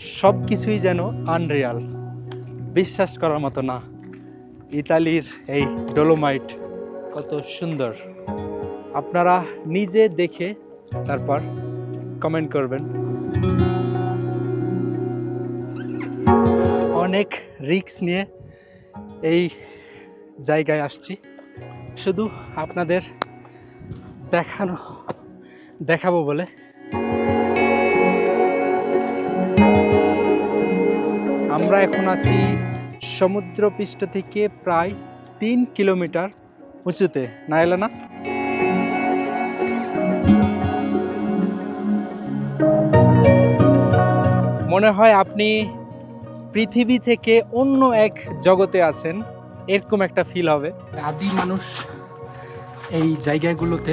সব কিছুই যেন আনরিয়াল বিশ্বাস করার মতো না। ইতালির এই ডোলোমাইট কত সুন্দর। আপনারা নিজে দেখে তারপর কমেন্ট করবেন। অনেক রিস্ক নিয়ে এই জায়গায় আসছি। শুধু আপনাদের দেখানো, দেখাবো বলে আমরা এখন আছি সমুদ্রপৃষ্ঠ থেকে প্রায় তিন কিলোমিটার উঁচুতে। না এলো না মনে হয় আপনি পৃথিবী থেকে অন্য এক জগতে আছেন, এরকম একটা ফিল হবে। আদি মানুষ এই জায়গাগুলোতে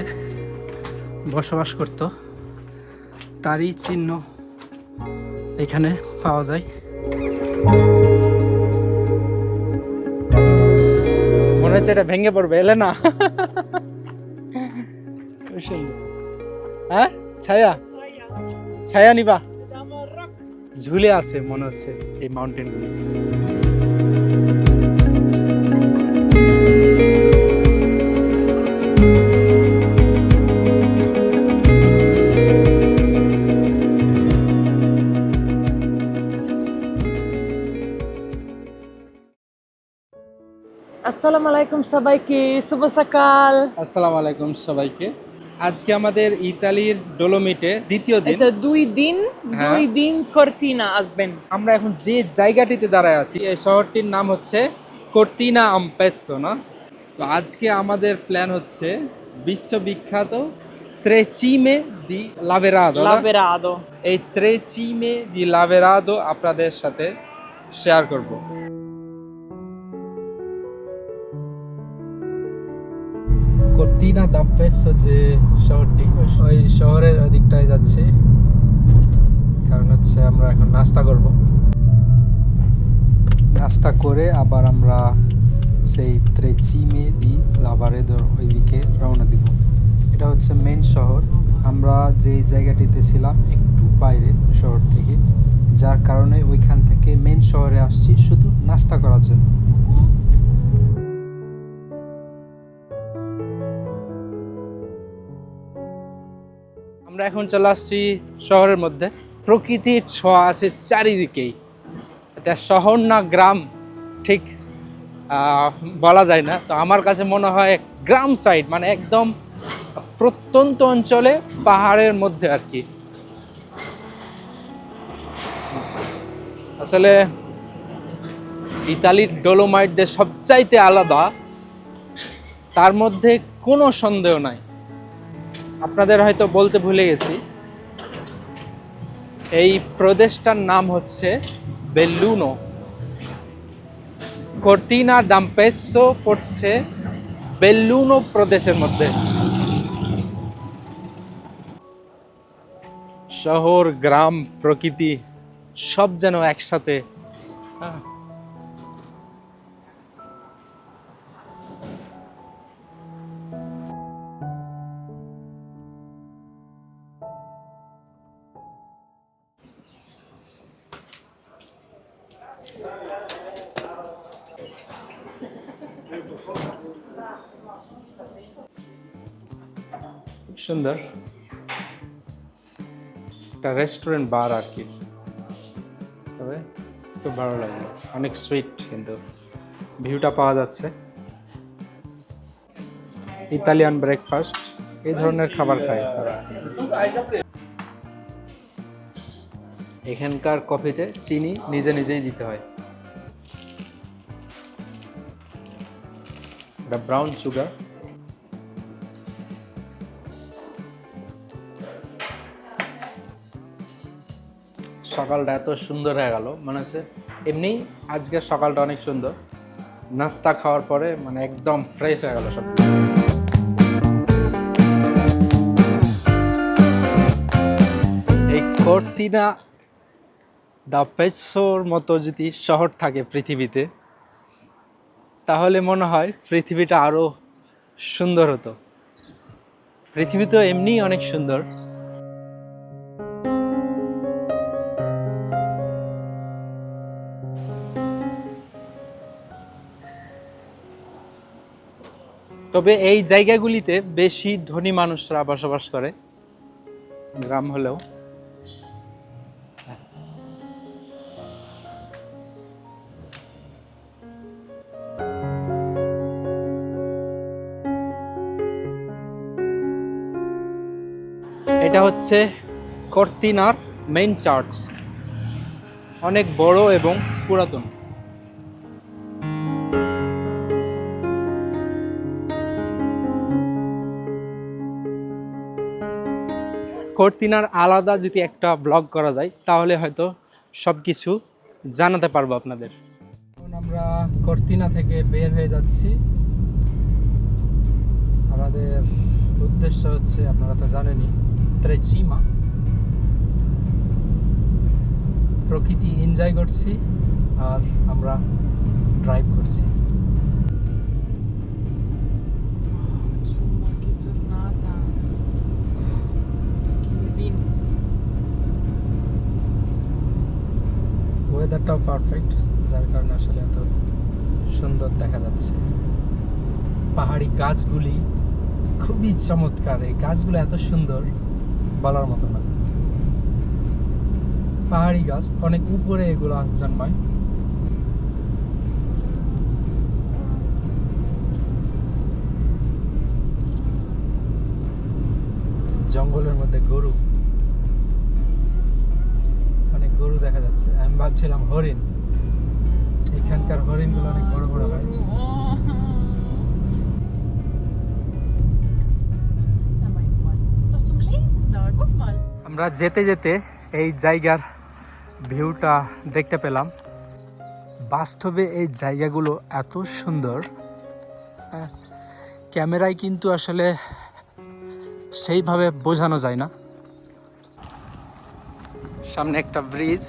বসবাস করত। তারই চিহ্ন এখানে পাওয়া যায়। মনে হচ্ছে এটা ভেঙে পড়বে এলে না হ্যাঁ? ছায়া? ছায়া নিবা। ঝুলে আছে, মনে হচ্ছে, এই মাউন্টেনগুলি আসসালামু আলাইকুম সবাইকে শুভ সকাল। আসসালামু আলাইকুম সবাইকে। আজকে আমাদের ইতালির ডোলোমিটে দ্বিতীয় দিন। এটা দুই দিন হ্যাঁ। দুই দিন কর্তিনা আসবেন। আমরা এখন যে জায়গাটিতে দাঁড়ায় আছি এই শহরটির নাম হচ্ছে কর্তিনা আম্পেসো না? তো আজকে আমাদের প্ল্যান হচ্ছে বিশ্ববিখ্যাত ত্রেচিমে দি লাভেরাদো? লাভেরাদো। এই ত্রেচিমে দি লাভেরাদো আপনাদের সাথে শেয়ার করব। কর্তিনা দাম্পেসো যে শহরটি। ওই শহরের ওদিকটায় যাচ্ছি। কারণ হচ্ছে আমরা এখন নাস্তা করব। নাস্তা করে আবার আমরা সেই ত্রেচিমে দি লাভারেদোর ওইদিকে রওনা দিব। এটা হচ্ছে মেন শহর। আমরা যে জায়গাটিতে ছিলাম একটু বাইরে শহর থেকে, যার কারণে ওইখান থেকে মেন শহরে আসছি শুধু নাস্তা করার জন্য। এখন চলে আসছি শহরের মধ্যে। প্রকৃতির ছোঁয়া আছে চারিদিকেই। এটা শহর না গ্রাম, ঠিক বলা যায় না। তো আমার কাছে মনে হয় গ্রাম সাইড মানে একদম প্রত্যন্ত অঞ্চলে পাহাড়ের মধ্যে আর কি। আসলে ইতালির ডোলোমাইট যে সবচাইতে আলাদা, তার মধ্যে কোনো সন্দেহ নাই। আপনাদের হয়তো বলতে ভুলে গেছি। এই প্রদেশটার নাম হচ্ছে বেল্লুনো কর্তিনা দাম্পেসো পড়ছে বেল্লুনো প্রদেশের মধ্যে। শহর গ্রাম প্রকৃতি সব যেন একসাথে। আহ, সুন্দর একটা রেস্টুরেন্ট বার আর কি তবে খুব ভালো লাগল অনেক সুইট কিন্তু। ভিউটা পাওয়া যাচ্ছে। ইতালিয়ান ব্রেকফাস্ট এই ধরনের খাবার খায় তারা। এখানকার কফিতে চিনি নিজে নিজেই দিতে হয়। এটা ব্রাউন সুগার সকালটা এত সুন্দর হয়ে গেল। মানে হচ্ছে এমনি আজকের সকালটা অনেক সুন্দর। নাস্তা খাওয়ার পরে মানে একদম ফ্রেশ হয়ে গেল সব এই কর্তিনা দা পেটসোর মতো যদি শহর থাকে পৃথিবীতে, তাহলে মনে হয় পৃথিবীটা আরও সুন্দর হতো। পৃথিবী তো এমনিই অনেক সুন্দর। তবে এই জায়গাগুলিতে বেশি ধনী মানুষরা বসবাস করে, গ্রাম হলেও। এটা হচ্ছে কর্তিনার মেইন চার্চ, অনেক বড় এবং পুরাতন। কর্তিনার আলাদা যদি একটা ব্লগ করা যায়, তাহলে হয়তো সব কিছু জানাতে পারব আপনাদের। এখন আমরা কর্তিনা থেকে বের হয়ে যাচ্ছি। আমাদের উদ্দেশ্য হচ্ছে, আপনারা তো জানেনই, ত্রেচিমা। প্রকৃতি এনজয় করছি আর আমরা ড্রাইভ করছি। ওয়েদারটাও পারফেক্ট যার কারণে আসলে এত সুন্দর দেখা যাচ্ছে। পাহাড়ি গাছগুলি খুবই চমৎকার, এই গাছগুলো এত সুন্দর বলার মতো না। পাহাড়ি গাছ অনেক উপরে এগুলো জন্মায়। জঙ্গলের মধ্যে গরু যাচ্ছে আমি ভাবছিলাম হরিণ। এখানকার হরিণগুলো অনেক বড় বড় হয়. আমরা যেতে যেতে এই জায়গার ভিউটা দেখতে পেলাম। বাস্তবে এই জায়গাগুলো এত সুন্দর। ক্যামেরায় কিন্তু আসলে সেইভাবে বোঝানো যায় না। সামনে একটা ব্রিজ।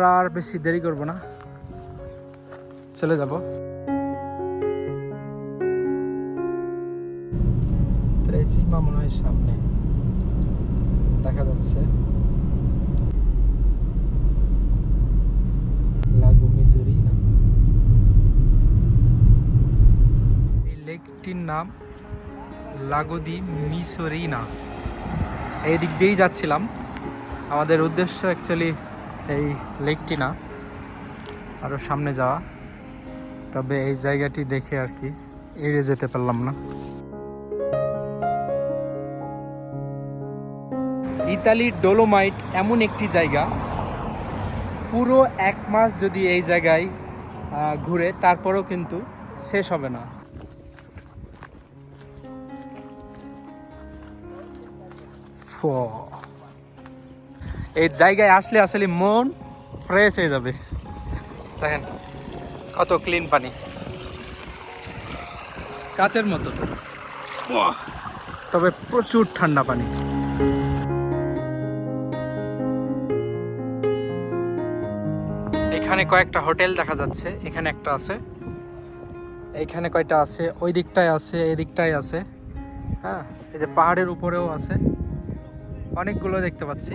আমরা আর বেশি দেরি করব না। চলে যাব। ত্রেচিমা মনে হয় সামনে দেখা যাচ্ছে। লেকটির নাম লাগোদি মিসরিনা এই দিক দিয়েই যাচ্ছিলাম। আমাদের উদ্দেশ্য অ্যাকচুয়ালি এই লেকটি না আরও সামনে যাওয়া। তবে এই জায়গাটি দেখে আর কি এড়িয়ে যেতে পারলাম না। ইতালির ডোলোমাইট এমন একটি জায়গা। পুরো এক মাস যদি এই জায়গায় ঘুরে তারপরেও কিন্তু শেষ হবে না। ফ। এই জায়গায় আসলে আসলে মন ফ্রেশ হয়ে যাবে। দেখেন কত ক্লিন পানি। কাচের মতো! তবে প্রচুর ঠান্ডা পানি। এখানে কয়েকটা হোটেল দেখা যাচ্ছে এখানে একটা আছে। এইখানে কয়টা আছে? ওই দিকটায় আছে এই দিকটায় আছে। হ্যাঁ এই যে পাহাড়ের উপরেও আছে। অনেকগুলো দেখতে পাচ্ছি।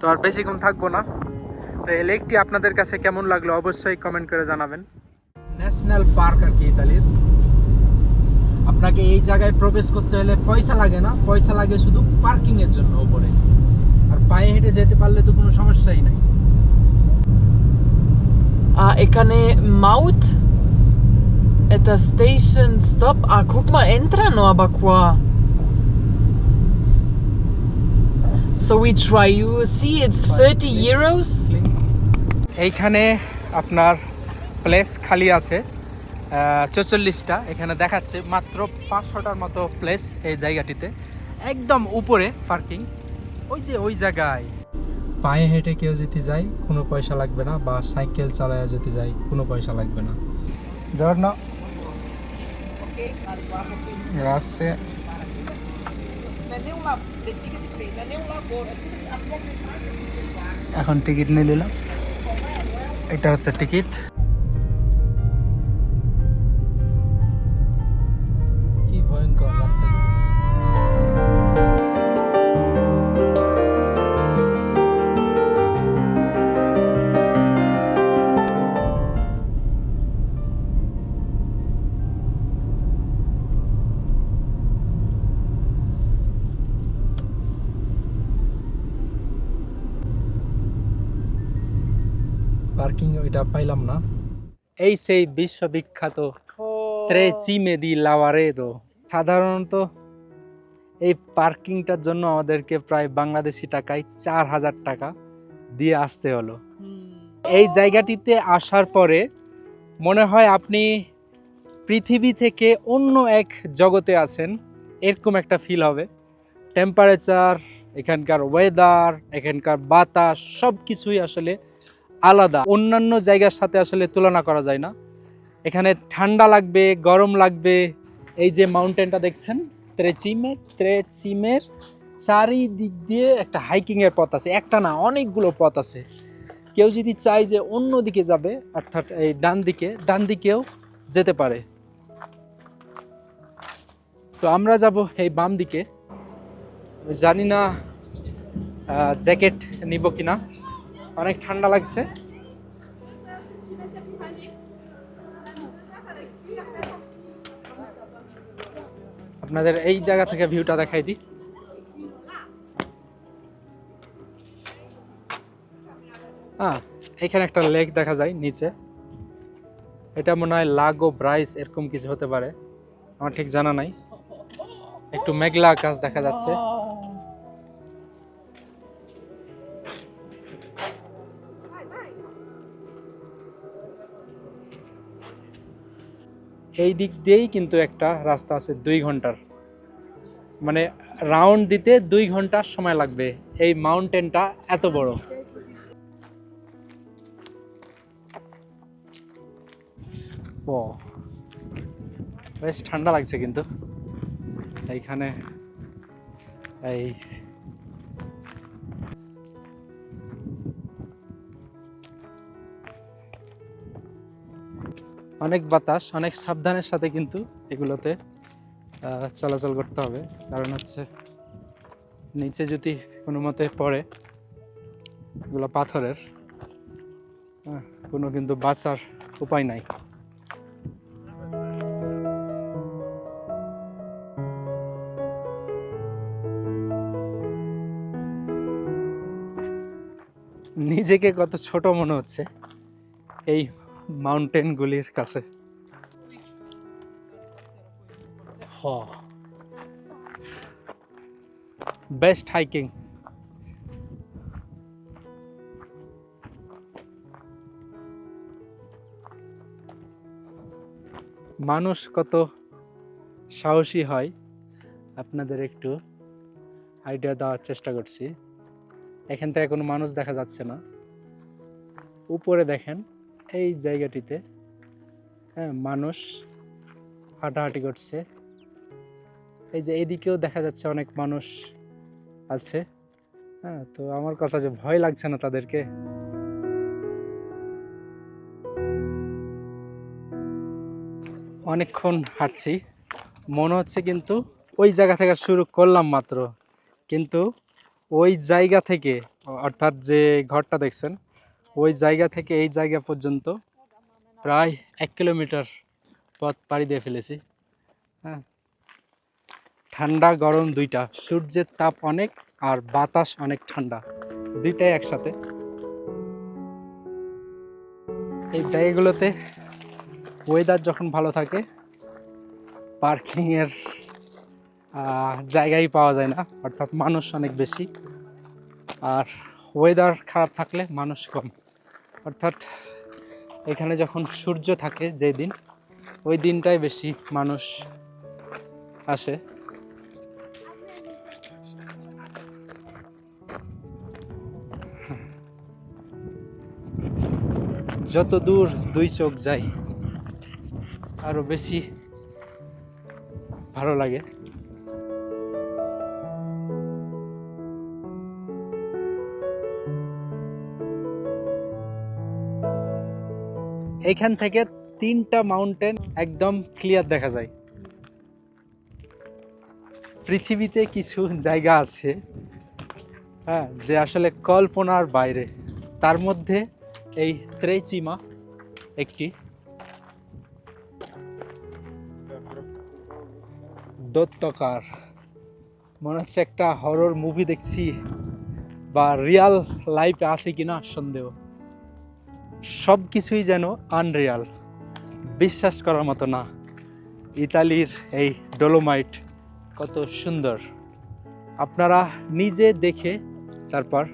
তো আর বেশিক্ষণ থাকব না। তো এই লেকটি আপনাদের কাছে কেমন লাগল অবশ্যই কমেন্ট করে জানাবেন। ন্যাশনাল পার্ক আর কি ইতালির। আপনাকে এই জায়গায় প্রবেশ করতে হলে পয়সা লাগে না। পয়সা লাগে শুধু পার্কিং এর জন্য উপরে আর পায়ে হেঁটে যেতে পারলে তো কোনো সমস্যাই নাই। এখানে মাউথ Eta Station Stop. Ah, guck mal, entrano aber qua. So we try. You see, it's 30 euros. এইখানে আপনার প্লেস খালি আছে চৌচল্লিশটা এখানে দেখাচ্ছে মাত্র পাঁচশোটার মতো প্লেস এই জায়গাটিতে একদম উপরে পার্কিং ওই যে ওই জায়গায় পায়ে হেঁটে কেউ যদি যায় কোনো পয়সা লাগবে না বা সাইকেল চালায় যদি যায় কোনো পয়সা লাগবে না Giorno. Grazie. এখন টিকিট নিয়ে নিলাম। এটা হচ্ছে টিকিট। পার্কিং ওইটা পাইলাম না। এই সেই বিশ্ববিখ্যাত ত্রেচিমে দি। লাওয়ারেদো সাধারণত এই পার্কিংটার জন্য আমাদেরকে প্রায় বাংলাদেশি টাকায় চার হাজার টাকা দিয়ে আসতে হলো। এই জায়গাটিতে আসার পরে মনে হয় আপনি পৃথিবী থেকে অন্য এক জগতে আছেন এরকম একটা ফিল হবে। টেম্পারেচার এখানকার ওয়েদার এখানকার বাতাস সব কিছুই আসলে আলাদা। অন্যান্য জায়গার সাথে আসলে তুলনা করা যায় না। এখানে ঠান্ডা লাগবে, গরম লাগবে। এই যে মাউন্টেনটা দেখছেন, ত্রেচিমে ত্রেচিমের চারিদিক দিয়ে একটা হাইকিংয়ের পথ আছে। একটা না, অনেকগুলো পথ আছে। কেউ যদি চায় যে অন্য দিকে যাবে, অর্থাৎ এই ডান দিকে, ডান দিকেও যেতে পারে। তো আমরা যাব এই বাম দিকে। জানি না জ্যাকেট নিব কিনা। অনেক ঠান্ডা লাগছে। আপনাদের এই জায়গা থেকে ভিউটা দেখাই দিই। হ্যাঁ এখানে একটা লেক দেখা যায় নিচে। এটা মনে হয় লাগো ব্রাইস, এরকম কিছু হতে পারে। আমার ঠিক জানা নাই। একটু মেঘলা আকাশ দেখা যাচ্ছে। এই দিক দিয়েই কিন্তু একটা রাস্তা আছে দুই ঘণ্টার। মানে রাউন্ড দিতে দুই ঘণ্টার সময় লাগবে। এই মাউন্টেনটা এত বড়। ও বেশ ঠান্ডা লাগছে কিন্তু। এইখানে এই অনেক বাতাস, অনেক সাবধানের সাথে কিন্তু এগুলোতে চলাচল করতে হবে। কারণ হচ্ছে, নিচে যদি কোনো মতে পড়ে, এগুলো পাথরের কোনো কিন্তু বাঁচার উপায় নাই। নিজেকে কত ছোট মনে হচ্ছে, এই মাউন্টেনগুলির কাছে। হ। Best hiking. মানুষ কত সাহসী হয় আপনাদের একটু আইডিয়া দেওয়ার চেষ্টা করছি। এখান থেকে কোনো মানুষ দেখা যাচ্ছে না। উপরে দেখেন। এই জায়গাটিতে হ্যাঁ মানুষ হাঁটাহাঁটি করছে। এই যে এদিকেও দেখা যাচ্ছে অনেক মানুষ আছে হ্যাঁ তো আমার কথা যে ভয় লাগছে না তাদেরকে। অনেকক্ষণ হাঁটছি, মনে হচ্ছে কিন্তু ওই জায়গা থেকে শুরু করলাম মাত্র। কিন্তু ওই জায়গা থেকে, অর্থাৎ যে ঘরটা দেখছেন ওই জায়গা থেকে এই জায়গা পর্যন্ত প্রায় এক কিলোমিটার পথ পাড়ি দিয়ে ফেলেছি। হ্যাঁ। ঠান্ডা, গরম দুইটা। সূর্যের তাপ অনেক আর বাতাস অনেক ঠান্ডা। দুইটাই একসাথে। এই জায়গাগুলোতে ওয়েদার যখন ভালো থাকে পার্কিংয়ের জায়গাই পাওয়া যায় না। অর্থাৎ মানুষ অনেক বেশি। আর ওয়েদার খারাপ থাকলে মানুষ কম। অর্থাৎ এখানে যখন সূর্য থাকে যে দিন, ওই দিনটাই বেশি মানুষ আসে। যত দূর দুই চোখ যায়, আরও বেশি ভালো লাগে। এইখান থেকে তিনটা মাউন্টেন একদম ক্লিয়ার দেখা যায়। পৃথিবীতে কিছু জায়গা আছে হ্যাঁ যে আসলে কল্পনার বাইরে। তার মধ্যে এই ত্রেচিমা একটি। দত্তকার। মনে হচ্ছে একটা হরর মুভি দেখছি, বা রিয়াল লাইফে আছে কিনা সন্দেহ। সব কিছুই যেন আনরিয়াল বিশ্বাস করার মতো না। ইতালির এই ডোলোমাইট কত সুন্দর। আপনারা নিজে দেখে তারপর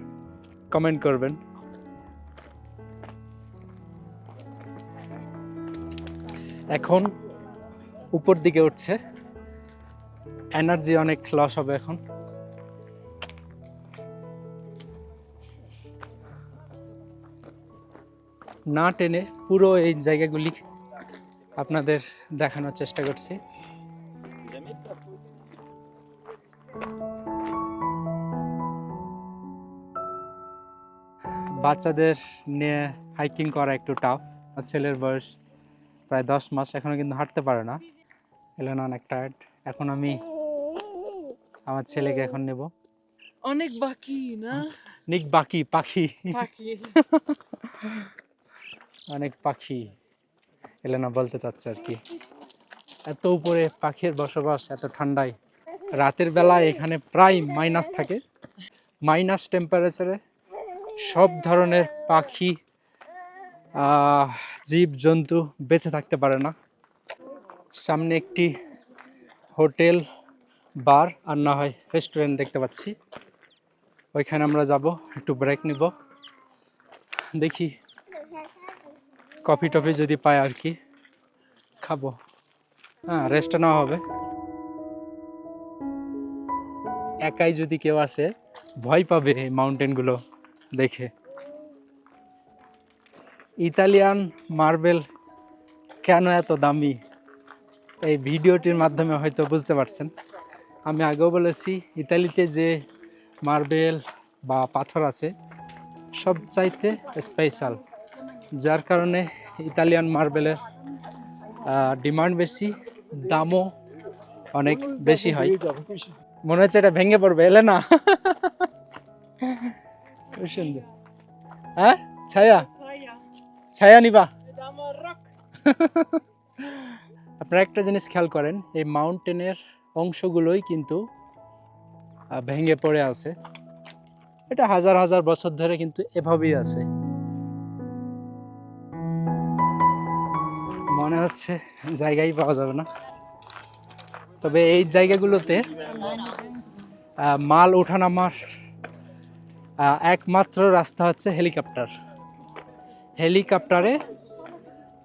কমেন্ট করবেন। এখন উপর দিকে উঠছে। এনার্জি অনেক লস হবে এখন। না টেনে পুরো এই জায়গাগুলি আপনাদের দেখানোর চেষ্টা করছি। বাচ্চাদের নিয়ে হাইকিং করা একটু টাফ ছেলের বয়স প্রায় দশ মাস এখনও কিন্তু হাঁটতে পারে না। এলেন অনেক টায়ার্ড এখন আমি আমার ছেলেকে এখন নেব। অনেক বাকি না? নিক বাকি পাখি। বাকি অনেক পাখি এলেনা বলতে চাচ্ছে আর কি। এত উপরে পাখির বসবাস, এত ঠান্ডায়। রাতের বেলা এখানে প্রায় মাইনাস থাকে। মাইনাস টেম্পারেচারে সব ধরনের পাখি জীব জন্তু বেঁচে থাকতে পারে না। সামনে একটি হোটেল, বার আর না হয় রেস্টুরেন্ট দেখতে পাচ্ছি। ওইখানে আমরা যাব, একটু ব্রেক নিব। দেখি কফি টফি যদি পাই আর কি, খাব। হ্যাঁ রেস্ট নেওয়া হবে। একাই যদি কেউ আসে, ভয় পাবে এই মাউন্টেনগুলো দেখে। ইতালিয়ান মার্বেল কেন এত দামি? এই ভিডিওটির মাধ্যমে হয়তো বুঝতে পারছেন। আমি আগেও বলেছি, ইতালিতে যে মার্বেল বা পাথর আছে, সব চাইতে স্পেশাল যার কারণে ইতালিয়ান মার্বেলের ডিমান্ড বেশি দামও অনেক বেশি হয়। মনে হচ্ছে এটা ভেঙে পড়বে এলে না সুন্দর হ্যাঁ? ছায়া? ছায়া। নিবা। আপনারা একটা জিনিস খেয়াল করেন এই মাউন্টেনের অংশগুলোই কিন্তু ভেঙে পড়ে আছে। এটা হাজার হাজার বছর ধরে কিন্তু এভাবেই আছে। হচ্ছে, জায়গাই পাওয়া যাবে না। তবে এই জায়গাগুলোতে মাল ওঠানামার একমাত্র রাস্তা হচ্ছে হেলিকপ্টার। হেলিকপ্টারে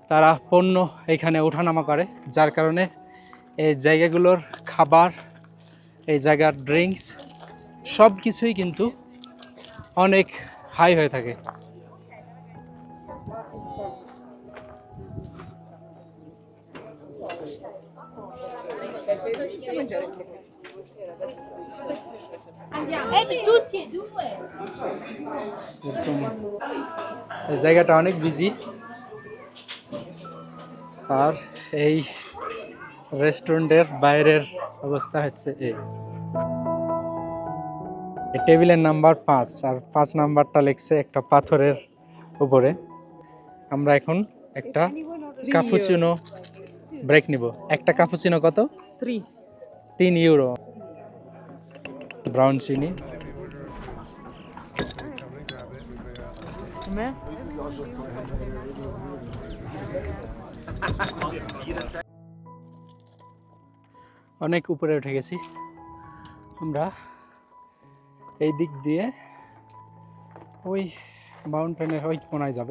তারা পণ্য এখানে ওঠানামা করে, যার কারণে এই জায়গাগুলোর খাবার, এই জায়গার ড্রিঙ্কস সব কিছুই কিন্তু অনেক হাই হয়ে থাকে। এই জায়গাটা অনেক বিজি আর এই রেস্টুরেন্টের বাইরের অবস্থা হচ্ছে এই টেবিলের নাম্বার পাঁচ আর পাঁচ নাম্বারটা লিখছে একটা পাথরের উপরে। আমরা এখন একটা কাপুচিনো ব্রেক নিব। একটা কাপুচিনো কত? তিন ইউরো ব্রাউন চিনি Com'è? অনেক উপরে উঠে গেছি। আমরা এই দিক দিয়ে ওই মাউন্টেনের ওই কোনায় যাব।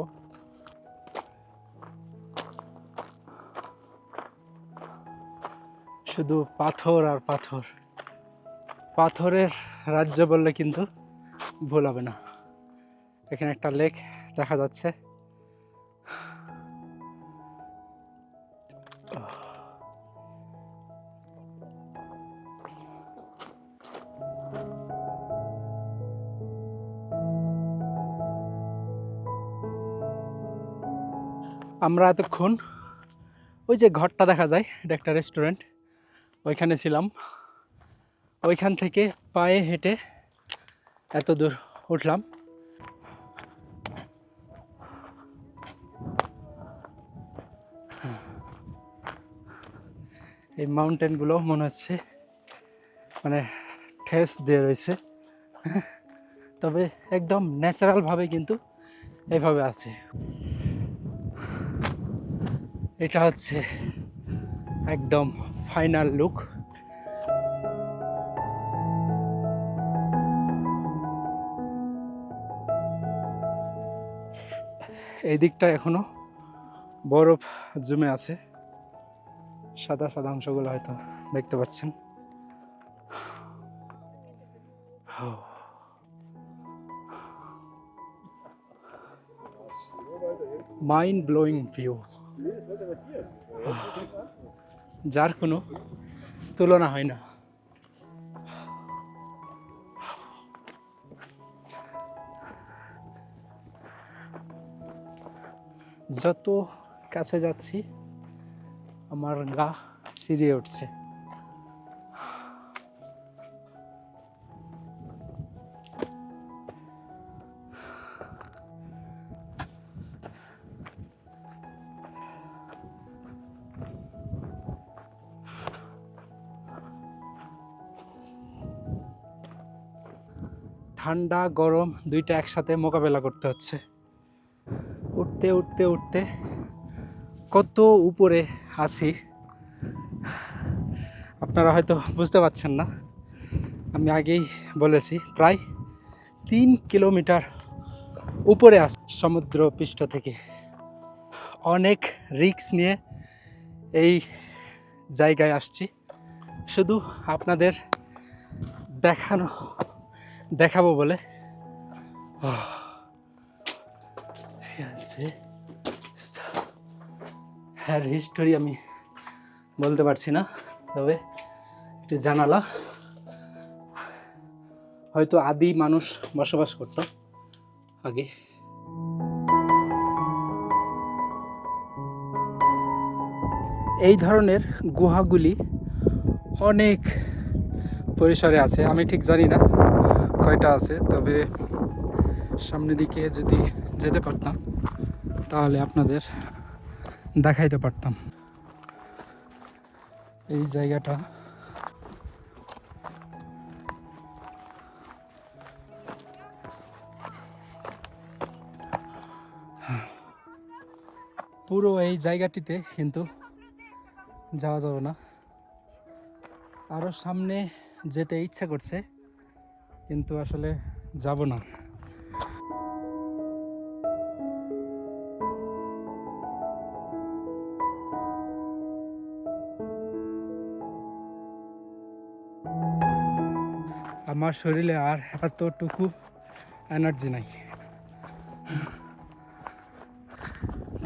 শুধু পাথর আর পাথর। পাথরের রাজ্য বললে কিন্তু ভুল হবে না। এখানে একটা লেক দেখা যাচ্ছে। আমরা এতক্ষণ ওই যে ঘরটা দেখা যায়, এটা একটা রেস্টুরেন্ট ওইখানে ছিলাম। ওইখান থেকে পায়ে হেঁটে এত দূর উঠলাম। এই মাউন্টেনগুলো মনে হচ্ছে মানে ঠেস দিয়ে রয়েছে। তবে একদম ন্যাচারালভাবে কিন্তু এইভাবে আছে। এটা হচ্ছে একদম ফাইনাল লুক এই দিকটা এখনও বরফ জমে আছে। সাদা সাদা অংশগুলো হয়তো দেখতে পাচ্ছেন। মাইন্ড ব্লোয়িং ভিউ যার কোনো তুলনা হয় না। যত কাছে যাচ্ছি আমার গা সিরিয়ে উঠছে। ঠান্ডা গরম দুইটা একসাথে মোকাবেলা করতে হচ্ছে। উঠতে উঠতে উঠতে কত উপরে আছি? আপনারা হয়তো বুঝতে পারছেন না। আমি আগেই বলেছি, প্রায় তিন কিলোমিটার উপরে আস সমুদ্র পৃষ্ঠ থেকে। অনেক রিস্ক নিয়ে এই জায়গায় আসছি। শুধু আপনাদের দেখানো, দেখাবো বলে। আছে হ্যাঁ হিস্টোরি আমি বলতে পারছি না, তবে একটু জানালা। হয়তো আদি মানুষ বসবাস করত আগে। এই ধরনের গুহাগুলি অনেক পরিসরে আছে, আমি ঠিক জানি না কয়টা আছে, তবে সামনের দিকে যদি যেতে পারতাম, তাহলে আপনাদের দেখাইতে পারতাম। এই জায়গাটা পুরো এই জায়গাটিতে কিন্তু যাওয়া যাবে না। আরও সামনে যেতে ইচ্ছা করছে, কিন্তু আসলে যাব না। আমার শরীরে আর এতটুকু এনার্জি নাই।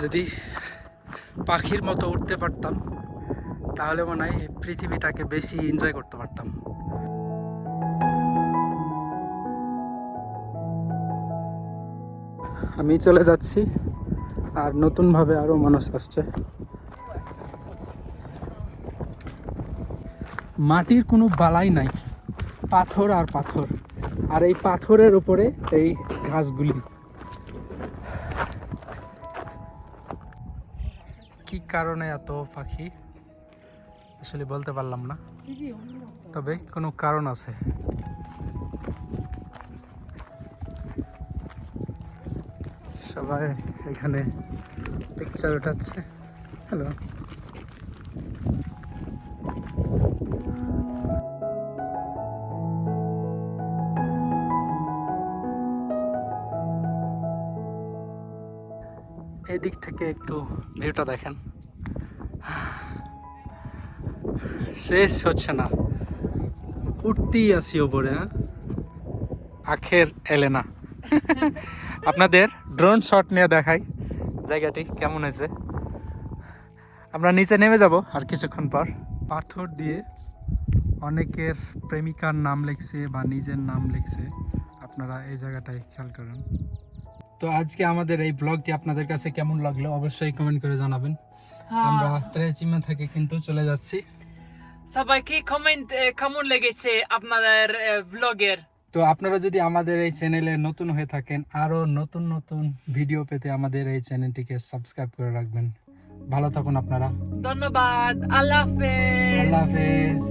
যদি পাখির মতো উঠতে পারতাম, তাহলে মনে হয় পৃথিবীটাকে বেশি এনজয় করতে পারতাম। আমি চলে যাচ্ছি, আর নতুনভাবে আরও মানুষ আসছে। মাটির কোনো বালাই নাই। পাথর আর পাথর। আর এই পাথরের উপরে এই ঘাসগুলি কি কারণে এত পাখি? আসলে বলতে পারলাম না। তবে কোনো কারণ আছে। সবাই এখানে পিকচার উঠাচ্ছে। হ্যালো দিক থেকে একটু ভিউটা দেখেন। শেষ হচ্ছে না। উঠতেই আসি ওপরে হ্যাঁ? আখের এলে না আপনাদের ড্রোন শট নিয়ে দেখাই। জায়গাটি কেমন হয়েছে? আমরা নিচে নেমে যাব আর কিছুক্ষণ পর। পাথর দিয়ে অনেকের প্রেমিকার নাম লিখছে বা নিজের নাম লিখছে। আপনারা এই জায়গাটায় খেয়াল করুন। তো আজকে আমাদের এই ব্লগটি আপনাদের কাছে কেমন লাগল অবশ্যই কমেন্ট করে জানাবেন। আমরা ত্রেচিমা থেকে কিন্তু চলে যাচ্ছি। সবাইকে কমেন্ট কেমন লেগেছে আপনাদের ব্লগের তো আপনারা যদি আমাদের এই চ্যানেলে নতুন হয়ে থাকেন আরও নতুন নতুন ভিডিও পেতে আমাদের এই চ্যানেলটিকে সাবস্ক্রাইব করে রাখবেন। ভালো থাকুন আপনারা। ধন্যবাদ। আল্লাহ হাফেজ। আল্লাহ হাফেজ।